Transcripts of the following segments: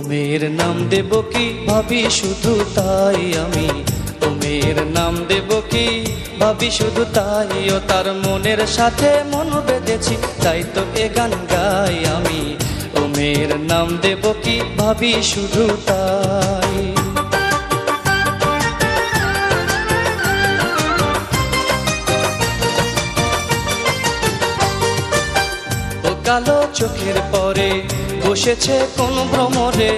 মেয়ের নাম দেব কি? ভাবি শুধু তাই আমি। ও মেয়ের নাম দেব কি? ভাবি শুধু তাই ও তার মনের সাথে মন বেঁধেছি, তাই তো এ গান গাই আমি। ও মেয়ের নাম দেব কি? ভাবি শুধু তাই। কালো চোখের পরে বসেছে কোন ভ্রমরে?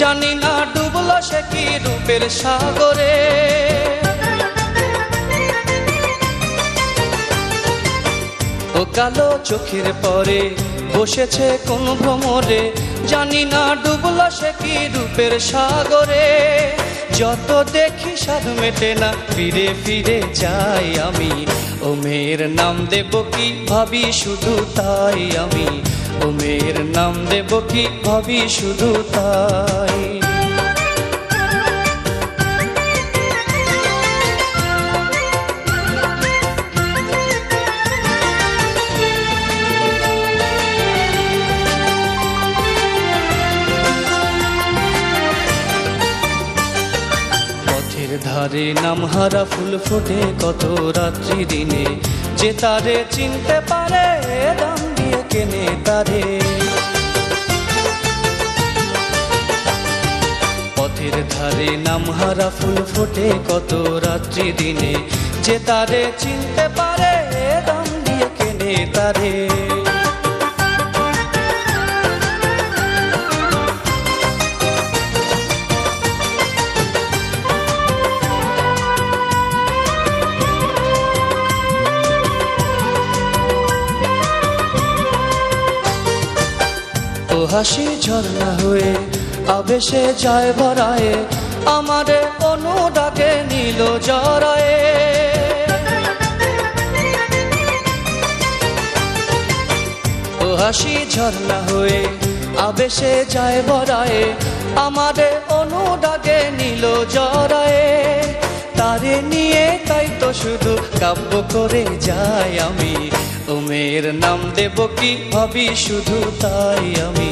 জানি না, ডুবলো সে কি রূপের সাগরে? ও কালো চোখের পরে বসেছে কোন ভ্রমরে? জানি না, ডুবলো সে কি রূপের সাগরে? যত দেখি স্বাদ মেটে না, ফিরে ফিরে যাই আমি। ও মেয়ের নাম দেব কি? ভাবি শুধু তাই আমি। ও নাম দেব কি ভাবি শুধু তাই? ধারে নামহারা ফুল ফোটে কত রাত্রি দিনে, যে তারে চিনতে পারে দাম দিয়ে কেনে তারে পথের ধারে নামহারা ফুল ফোটে কত রাত্রি দিনে। যে তারে চিনতে পারে, দাম দিয়ে কেনে তারে হাসি ঝর্ণা হয়ে আবেশে যায় ভরায়ে আমারে অনুরাগে নীল জরায়ে। ও হাসি ঝর্ণা হয়ে আবেশে যায় ভরায়ে আমারে অনুরাগে নীল জরায়ে। তারে নিয়ে তাই তো শুধু কাব্য করে যাই আমি ও মেয়ের নাম দেব কি ভাবি শুধু তাই আমি।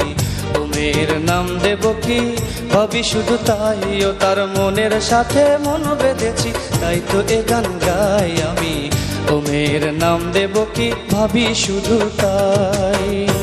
মেয়ের নাম দেব কি? ভাবি শুধু তাই ও তার মনের সাথে মন বেঁধেছি। তাই তো এ গান গাই আমি। ও মেয়ের নাম দেব কি? ভাবি শুধু তাই।